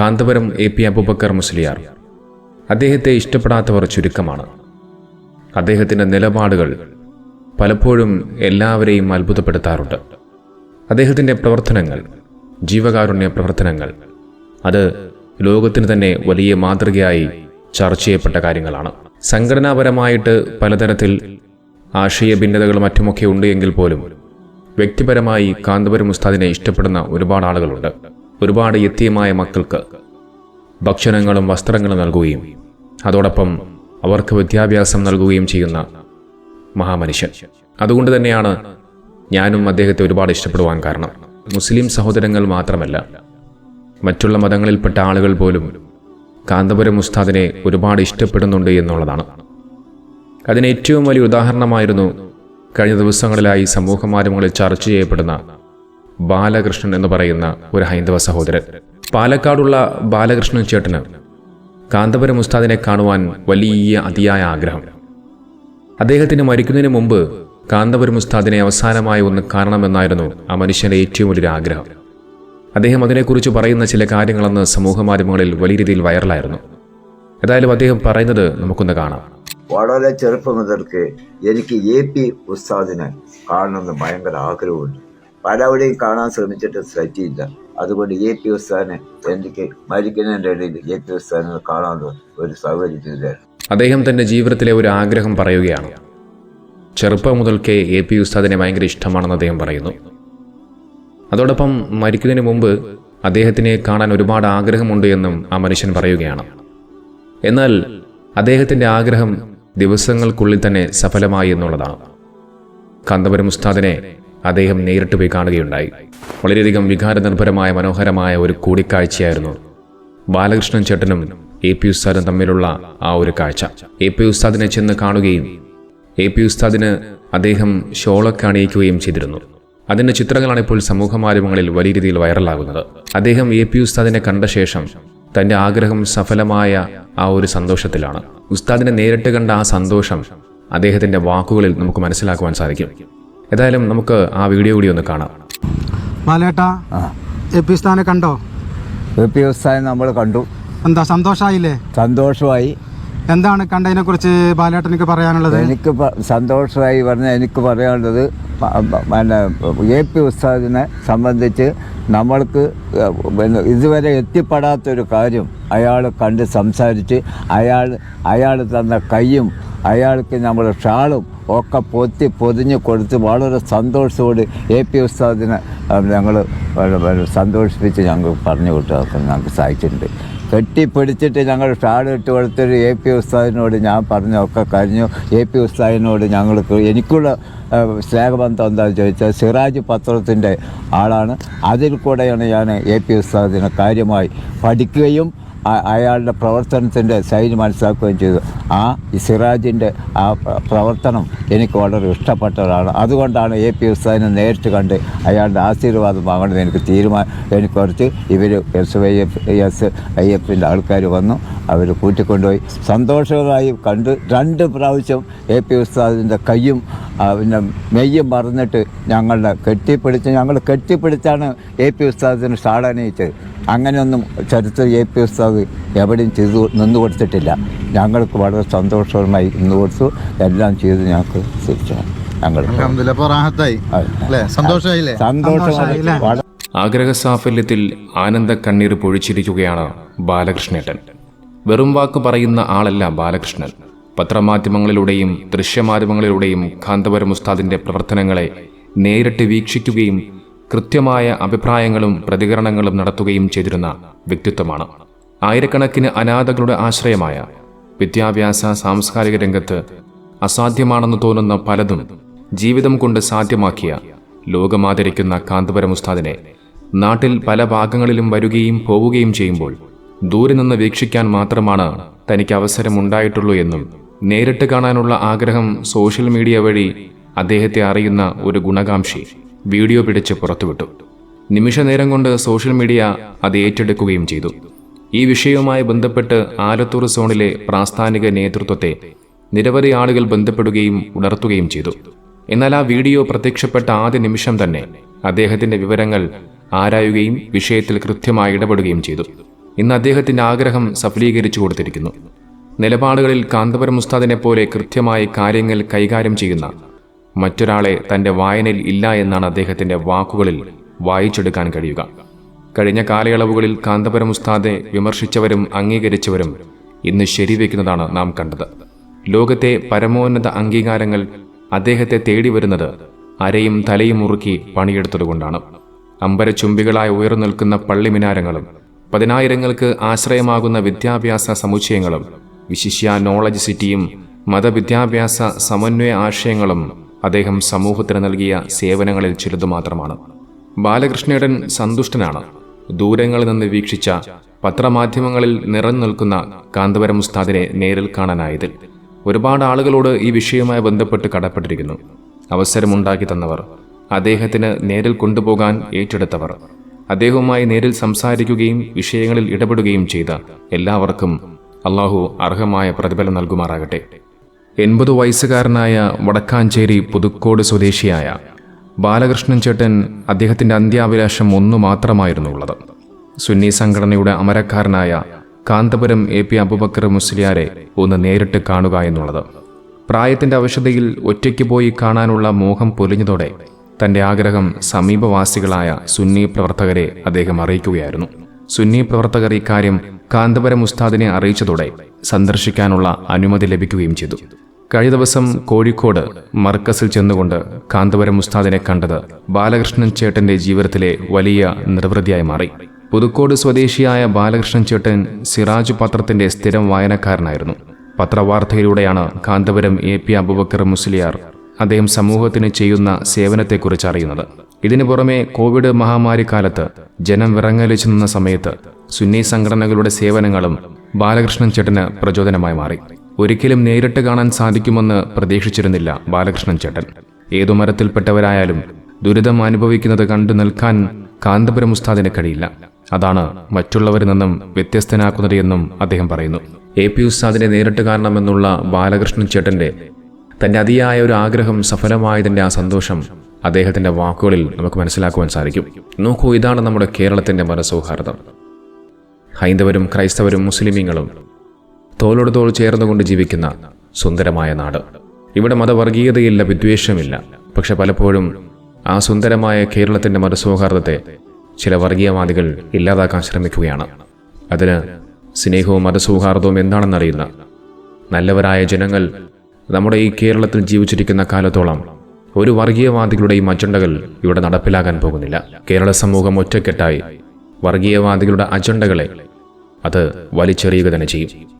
Kanthapuram A P Abubakar Musliyar. അദ്ദേഹത്തെ ഇഷ്ടപ്പെടാത്തവർ ചുരുക്കമാണ്. അദ്ദേഹത്തിന്റെ നിലപാടുകൾ പലപ്പോഴും എല്ലാവരെയും അത്ഭുതപ്പെടുത്താറുണ്ട്. അദ്ദേഹത്തിന്റെ പ്രവർത്തനങ്ങൾ ജീവകാരുണ്യ പ്രവർത്തനങ്ങൾ അത് ലോകത്തിന് തന്നെ വലിയ മാതൃകയായി ചർച്ച ചെയ്യപ്പെട്ട കാര്യങ്ങളാണ്. സംഘടനാപരമായിട്ട് പലതരത്തിൽ ആശയ ഭിന്നതകളും മറ്റുമൊക്കെ ഉണ്ട് എങ്കിൽ പോലും വ്യക്തിപരമായി കാന്തപുരം ഉസ്താദിനെ ഇഷ്ടപ്പെടുന്ന ഒരുപാട് ആളുകളുണ്ട്. ഒരുപാട് എത്തിയമായ മക്കൾക്ക് ഭക്ഷണങ്ങളും വസ്ത്രങ്ങളും നൽകുകയും അതോടൊപ്പം അവർക്ക് വിദ്യാഭ്യാസം നൽകുകയും ചെയ്യുന്ന മഹാമനുഷ്യൻ. അതുകൊണ്ട് തന്നെയാണ് ഞാനും അദ്ദേഹത്തെ ഒരുപാട് ഇഷ്ടപ്പെടുവാൻ കാരണം. മുസ്ലിം സഹോദരങ്ങൾ മാത്രമല്ല മറ്റുള്ള മതങ്ങളിൽപ്പെട്ട ആളുകൾ പോലും കാന്തപുരം ഉസ്താദിനെ ഒരുപാട് ഇഷ്ടപ്പെടുന്നുണ്ട് എന്നുള്ളതാണ്. അതിന് ഏറ്റവും വലിയ ഉദാഹരണമായിരുന്നു കഴിഞ്ഞ ദിവസങ്ങളിലായി സമൂഹ മാധ്യമങ്ങളിൽ ചർച്ച ചെയ്യപ്പെടുന്ന ബാലകൃഷ്ണൻ എന്ന് പറയുന്ന ഒരു ഹൈന്ദവ സഹോദരൻ. പാലക്കാടുള്ള ബാലകൃഷ്ണൻ ചേട്ടന് കാന്തപുരം ഉസ്താദിനെ കാണുവാൻ വലിയ അതിയായ ആഗ്രഹം. അദ്ദേഹത്തിന് മരിക്കുന്നതിന് മുമ്പ് കാന്തപുരം ഉസ്താദിനെ അവസാനമായി ഒന്ന് കാണണമെന്നായിരുന്നു ആ മനുഷ്യന്റെ ഏറ്റവും വലിയൊരു ആഗ്രഹം. അദ്ദേഹം അതിനെക്കുറിച്ച് പറയുന്ന ചില കാര്യങ്ങളെന്ന് സമൂഹ മാധ്യമങ്ങളിൽ വലിയ രീതിയിൽ വൈറലായിരുന്നു. ഏതായാലും അദ്ദേഹം പറയുന്നത് നമുക്കൊന്ന് കാണാം. വളരെ ചെറുപ്പം മുതൽക്ക് എനിക്ക് എ പി ഉസ്താദിനെ കാണണമെന്ന് ഭയങ്കര ആഗ്രഹമുണ്ട്. പലവിടെയും കാണാൻ ശ്രമിച്ചിട്ട് പറ്റിയില്ല അതുകൊണ്ട് എ പി ഉസ്താനെ എനിക്ക് മരിക്കുന്നതിന്റെ ഇടയിൽ എ പി ഉസ്താനെ കാണാനുള്ള ഒരു സൗകര്യം ചെയ്തായിരുന്നു അദ്ദേഹം തന്റെ ജീവിതത്തിലെ ഒരു ആഗ്രഹം പറയുകയാണ്. ചെറുപ്പം മുതൽക്കേ എ പി ഉസ്താദിനെ ഭയങ്കര ഇഷ്ടമാണെന്ന് അദ്ദേഹം പറയുന്നു. അതോടൊപ്പം മരിക്കുന്നതിന് മുമ്പ് അദ്ദേഹത്തിനെ കാണാൻ ഒരുപാട് ആഗ്രഹമുണ്ട് എന്നും ആ മനുഷ്യൻ പറയുകയാണ്. എന്നാൽ അദ്ദേഹത്തിന്റെ ആഗ്രഹം ദിവസങ്ങൾക്കുള്ളിൽ തന്നെ സഫലമായി എന്നുള്ളതാണ്. കാന്തപുരം ഉസ്താദിനെ അദ്ദേഹം നേരിട്ട് പോയി കാണുകയുണ്ടായി. വളരെയധികം വികാരനിർഭരമായ മനോഹരമായ ഒരു കൂടിക്കാഴ്ചയായിരുന്നു ബാലകൃഷ്ണൻ ചേട്ടനും എ പി ഉസ്താദും തമ്മിലുള്ള ആ ഒരു കാഴ്ച. എ പി ഉസ്താദിനെ ചെന്ന് കാണുകയും എ പി ഉസ്താദിന് അദ്ദേഹം ഷോളൊക്കെ അണിയിക്കുകയും ചെയ്തിരുന്നു. അതിന്റെ ചിത്രങ്ങളാണ് ഇപ്പോൾ സമൂഹ മാധ്യമങ്ങളിൽ വലിയ രീതിയിൽ വൈറലാകുന്നത്. അദ്ദേഹം എ പി ഉസ്താദിനെ കണ്ട ശേഷം തന്റെ ആഗ്രഹം സഫലമായ ആ ഒരു സന്തോഷത്തിലാണ്. ഉസ്താദിനെ നേരിട്ട് കണ്ട ആ സന്തോഷം അദ്ദേഹത്തിന്റെ വാക്കുകളിൽ നമുക്ക് മനസ്സിലാക്കുവാൻ സാധിക്കും. ഏതായാലും നമുക്ക് ആ വീഡിയോ കൂടി ഒന്ന് കാണാം. മാലേട്ട കണ്ടോ? നമ്മൾ കണ്ടു. എന്താ സന്തോഷായില്ലേ? സന്തോഷമായി. എന്താണ് കണ്ടതിനെ കുറിച്ച് ബാലേട്ടനിക്ക് പറയാനുള്ളത്? എനിക്ക് സന്തോഷമായി പറഞ്ഞാൽ എനിക്ക് പറയാനുള്ളത് പിന്നെ എ പി ഉസ്താദിനെ സംബന്ധിച്ച് നമ്മൾക്ക് ഇതുവരെ എത്തിപ്പെടാത്തൊരു കാര്യം അയാൾ കണ്ട് സംസാരിച്ച് അയാൾ അയാൾ തന്ന കൈയും അയാൾക്ക് നമ്മൾ ഷാളും ഒക്കെ പൊത്തി പൊതിഞ്ഞ് കൊടുത്ത് വളരെ സന്തോഷത്തോട് എ പി ഉസ്താദിനെ ഞങ്ങൾ സന്തോഷിപ്പിച്ച് ഞങ്ങൾ പറഞ്ഞു വിട്ടതൊക്കെ ഞങ്ങൾക്ക് സാധിച്ചിട്ടുണ്ട് കെട്ടിപ്പിടിച്ചിട്ട് ഞങ്ങൾ ഷാഡ് ഇട്ട് കൊടുത്തൊരു എ പി ഉസ്താദിനോട് ഞാൻ പറഞ്ഞൊക്കെ കഴിഞ്ഞു. എ പി ഉസ്താദിനോട് ഞങ്ങൾക്ക് എനിക്കുള്ള സ്നേഹബന്ധം എന്താണെന്ന് ചോദിച്ചാൽ സിറാജ് പത്രത്തിന്റെ ആളാണ്. അതിൽ കൂടെയാണ് ഞാൻ എ പി ഉസ്താദിനെ കാര്യമായി പഠിക്കുകയും അയാളുടെ പ്രവർത്തനത്തിന്റെ ശൈലി മനസ്സിലാക്കുകയും ചെയ്തു. ആ സിറാജിന്റെ ആ പ്രവർത്തനം എനിക്ക് വളരെ ഇഷ്ടപ്പെട്ടതാണ്. അതുകൊണ്ടാണ് എ പി ഉസ്താദിനെ നേരിട്ട് കണ്ട് അയാളുടെ ആശീർവാദം വാങ്ങണമെന്ന് എനിക്ക് തീരുമാനം എനിക്ക് കുറച്ച് ഇവർ S Y F S I എഫിന്റെ ആൾക്കാർ വന്നു അവർ കൂട്ടിക്കൊണ്ടുപോയി. സന്തോഷകരമായി കണ്ട് രണ്ട് പ്രാവശ്യം എ പി ഉസ്താദിന്റെ കയ്യും പിന്നെ മെയ്യും മറന്നിട്ട് ഞങ്ങളുടെ കെട്ടിപ്പിടിച്ച് ഞങ്ങൾ കെട്ടിപ്പിടിച്ചാണ് എ പി ഉസ്താദിന് ഷാളണിയിച്ചത് അങ്ങനെയൊന്നും ചരിത്ര എ പി ഉസ്താദ് എവിടെയും ചെയ്തു നിന്ന് കൊടുത്തിട്ടില്ല. ഞങ്ങൾക്ക് വളരെ സന്തോഷകരമായി നിന്ന് കൊടുത്തു. എല്ലാം ചെയ്ത് ഞങ്ങൾക്ക് തിരിച്ചാണ് ഞങ്ങൾ ആഗ്രഹ സാഫല്യത്തിൽ ആനന്ദ കണ്ണീർ പൊഴിച്ചിരിക്കുകയാണ് ബാലകൃഷ്ണേട്ടൻ വെറും വാക്ക് പറയുന്ന ആളല്ല ബാലകൃഷ്ണൻ. പത്രമാധ്യമങ്ങളിലൂടെയും ദൃശ്യമാധ്യമങ്ങളിലൂടെയും കാന്തപുരം ഉസ്താദിന്റെ പ്രവർത്തനങ്ങളെ നേരിട്ട് വീക്ഷിക്കുകയും കൃത്യമായ അഭിപ്രായങ്ങളും പ്രതികരണങ്ങളും നടത്തുകയും ചെയ്തിരുന്ന വ്യക്തിത്വമാണ്. ആയിരക്കണക്കിന് അനാഥകളുടെ ആശ്രയമായ വിദ്യാഭ്യാസ സാംസ്കാരിക രംഗത്ത് അസാധ്യമാണെന്ന് തോന്നുന്ന പലതും ജീവിതം കൊണ്ട് സാധ്യമാക്കിയ ലോകമാദരിക്കുന്ന കാന്തപുരം ഉസ്താദിനെ നാട്ടിൽ പല ഭാഗങ്ങളിലും വരികയും പോവുകയും ചെയ്യുമ്പോൾ ദൂരെ നിന്ന് വീക്ഷിക്കാൻ മാത്രമാണ് തനിക്ക് അവസരമുണ്ടായിട്ടുള്ളൂ എന്നും നേരിട്ട് കാണാനുള്ള ആഗ്രഹം സോഷ്യൽ മീഡിയ വഴി അദ്ദേഹത്തെ അറിയുന്ന ഒരു ഗുണകാംക്ഷി വീഡിയോ പിടിച്ച് പുറത്തുവിട്ടു. നിമിഷനേരം കൊണ്ട് സോഷ്യൽ മീഡിയ അത് ഏറ്റെടുക്കുകയും ചെയ്തു. ഈ വിഷയവുമായി ബന്ധപ്പെട്ട് ആലത്തൂർ സോണിലെ പ്രാസ്ഥാനിക നേതൃത്വത്തെ നിരവധി ആളുകൾ ബന്ധപ്പെടുകയും ഉണർത്തുകയും ചെയ്തു. എന്നാൽ ആ വീഡിയോ പ്രത്യക്ഷപ്പെട്ട ആദ്യ നിമിഷം തന്നെ അദ്ദേഹത്തിന്റെ വിവരങ്ങൾ ആരായുകയും വിഷയത്തിൽ കൃത്യമായി ഇടപെടുകയും ചെയ്തു. ഇന്ന് അദ്ദേഹത്തിന്റെ ആഗ്രഹം സഫലീകരിച്ചു കൊടുത്തിരിക്കുന്നു. നിലപാടുകളിൽ കാന്തപുരം ഉസ്താദിനെ പോലെ കൃത്യമായി കാര്യങ്ങൾ കൈകാര്യം ചെയ്യുന്ന മറ്റൊരാളെ തന്റെ വായനയിൽ ഇല്ല എന്നാണ് അദ്ദേഹത്തിന്റെ വാക്കുകളിൽ വായിച്ചെടുക്കാൻ കഴിയുക. കഴിഞ്ഞ കാലയളവുകളിൽ കാന്തപുരം ഉസ്താദെ വിമർശിച്ചവരും അംഗീകരിച്ചവരും ഇന്ന് ശരിവെക്കുന്നതാണ് നാം കണ്ടത്. ലോകത്തെ പരമോന്നത അംഗീകാരങ്ങൾ അദ്ദേഹത്തെ തേടി വരുന്നത് അരയും തലയും മുറുക്കി പണിയെടുത്തതുകൊണ്ടാണ്. അമ്പരച്ചുംബികളായി ഉയർന്നു നിൽക്കുന്ന പള്ളിമിനാരങ്ങളും പതിനായിരങ്ങൾക്ക് ആശ്രയമാകുന്ന വിദ്യാഭ്യാസ സമുച്ചയങ്ങളും വിശിഷ്യ നോളജ് സിറ്റിയും മതവിദ്യാഭ്യാസ സമന്വയ ആശയങ്ങളും അദ്ദേഹം സമൂഹത്തിന് നൽകിയ സേവനങ്ങളിൽ ചിലതു മാത്രമാണ്. ബാലകൃഷ്ണേടൻ സന്തുഷ്ടനാണ്. ദൂരങ്ങളിൽ നിന്ന് വീക്ഷിച്ച പത്രമാധ്യമങ്ങളിൽ നിറഞ്ഞു നിൽക്കുന്ന കാന്തപുരം ഉസ്താദിനെ നേരിൽ കാണാനായതിൽ ഒരുപാട് ആളുകളോട് ഈ വിഷയവുമായി ബന്ധപ്പെട്ട് കടപ്പെട്ടിരിക്കുന്നു. അവസരമുണ്ടാക്കി തന്നവർ അദ്ദേഹത്തിന് നേരിൽ കൊണ്ടുപോകാൻ ഏറ്റെടുത്തവർ അദ്ദേഹവുമായി നേരിൽ സംസാരിക്കുകയും വിഷയങ്ങളിൽ ഇടപെടുകയും ചെയ്ത എല്ലാവർക്കും അള്ളാഹു അർഹമായ പ്രതിഫലം നൽകുമാറാകട്ടെ. എൺപത് വയസ്സുകാരനായ വടക്കാഞ്ചേരി പുതുക്കോട് സ്വദേശിയായ ബാലകൃഷ്ണൻ ചേട്ടൻ അദ്ദേഹത്തിന്റെ അന്ത്യാഭിലാഷം ഒന്നു മാത്രമായിരുന്നു ഉള്ളത് സുന്നി സംഘടനയുടെ അമരക്കാരനായ കാന്തപുരം എ പി അബുബക്കർ മുസ്ലിയാരെ ഒന്ന് നേരിട്ട് കാണുക എന്നുള്ളത്. പ്രായത്തിന്റെ അവശതയിൽ ഒറ്റയ്ക്ക് പോയി കാണാനുള്ള മോഹം പൊലിഞ്ഞതോടെ തന്റെ ആഗ്രഹം സമീപവാസികളായ സുന്നി പ്രവർത്തകരെ അദ്ദേഹം അറിയിക്കുകയായിരുന്നു. സുന്നി പ്രവർത്തകർ ഇക്കാര്യം കാന്തപുരം ഉസ്താദിനെ അറിയിച്ചതോടെ സന്ദർശിക്കാനുള്ള അനുമതി ലഭിക്കുകയും ചെയ്തു. കഴിഞ്ഞ ദിവസം കോഴിക്കോട് മർക്കസിൽ ചെന്നുകൊണ്ട് കാന്തപുരം ഉസ്താദിനെ കണ്ടത് ബാലകൃഷ്ണൻ ചേട്ടന്റെ ജീവിതത്തിലെ വലിയ നിർവൃതിയായി മാറി. പുതുക്കോട് സ്വദേശിയായ ബാലകൃഷ്ണൻ ചേട്ടൻ സിറാജ് പത്രത്തിന്റെ സ്ഥിരം വായനക്കാരനായിരുന്നു. പത്രവാർത്തയിലൂടെയാണ് കാന്തപുരം എ പി അബുബക്കർ മുസ്ലിയാർ അദ്ദേഹം സമൂഹത്തിന് ചെയ്യുന്ന സേവനത്തെക്കുറിച്ച് അറിയുന്നത്. ഇതിനു പുറമെ കോവിഡ് മഹാമാരി കാലത്ത് ജനം വിറങ്ങലിച്ചു നിന്ന സമയത്ത് സുന്നി സംഘടനകളുടെ സേവനങ്ങളും ബാലകൃഷ്ണൻ ചേട്ടന് പ്രചോദനമായി മാറി. ഒരിക്കലും നേരിട്ട് കാണാൻ സാധിക്കുമെന്ന് പ്രതീക്ഷിച്ചിരുന്നില്ല ബാലകൃഷ്ണൻ ചേട്ടൻ. ഏതു മരത്തിൽപ്പെട്ടവരായാലും ദുരിതം അനുഭവിക്കുന്നത് കണ്ടു നിൽക്കാൻ കാന്തപുരം ഉസ്താദിന് കഴിയില്ല. അതാണ് മറ്റുള്ളവരിൽ നിന്നും വ്യത്യസ്തനാക്കുന്നത് എന്നും അദ്ദേഹം പറയുന്നു. എ പി ഉസ്താദിനെ നേരിട്ട് കാണണമെന്നുള്ള ബാലകൃഷ്ണൻ ചേട്ടന്റെ തന്റെ അതിയായ ഒരു ആഗ്രഹം സഫലമായതിന്റെ ആ സന്തോഷം അദ്ദേഹത്തിന്റെ വാക്കുകളിൽ നമുക്ക് മനസ്സിലാക്കുവാൻ സാധിക്കും. നോക്കൂ ഇതാണ് നമ്മുടെ കേരളത്തിന്റെ മനസ്സൗഹാർദ്ദം. ഹൈന്ദവരും ക്രൈസ്തവരും മുസ്ലിമീങ്ങളും തോളോട് തോൾ ചേർന്നുകൊണ്ട് ജീവിക്കുന്ന സുന്ദരമായ നാട്. ഇവിടെ മതവർഗീയതയില്ല വിദ്വേഷമില്ല. പക്ഷെ പലപ്പോഴും ആ സുന്ദരമായ കേരളത്തിന്റെ മതസൗഹാർദ്ദത്തെ ചില വർഗീയവാദികൾ ഇല്ലാതാക്കാൻ ശ്രമിക്കുകയാണ്. അതിന് സ്നേഹവും മതസൗഹാർദ്ദവും എന്താണെന്നറിയുന്ന നല്ലവരായ ജനങ്ങൾ നമ്മുടെ ഈ കേരളത്തിൽ ജീവിച്ചിരിക്കുന്ന കാലത്തോളം ഒരു വർഗീയവാദികളുടെയും അജണ്ടകൾ ഇവിടെ നടപ്പിലാകാൻ പോകുന്നില്ല. കേരള സമൂഹം ഒറ്റക്കെട്ടായി വർഗീയവാദികളുടെ അജണ്ടകളെ അത് വലിച്ചെറിയുക തന്നെ ചെയ്യും.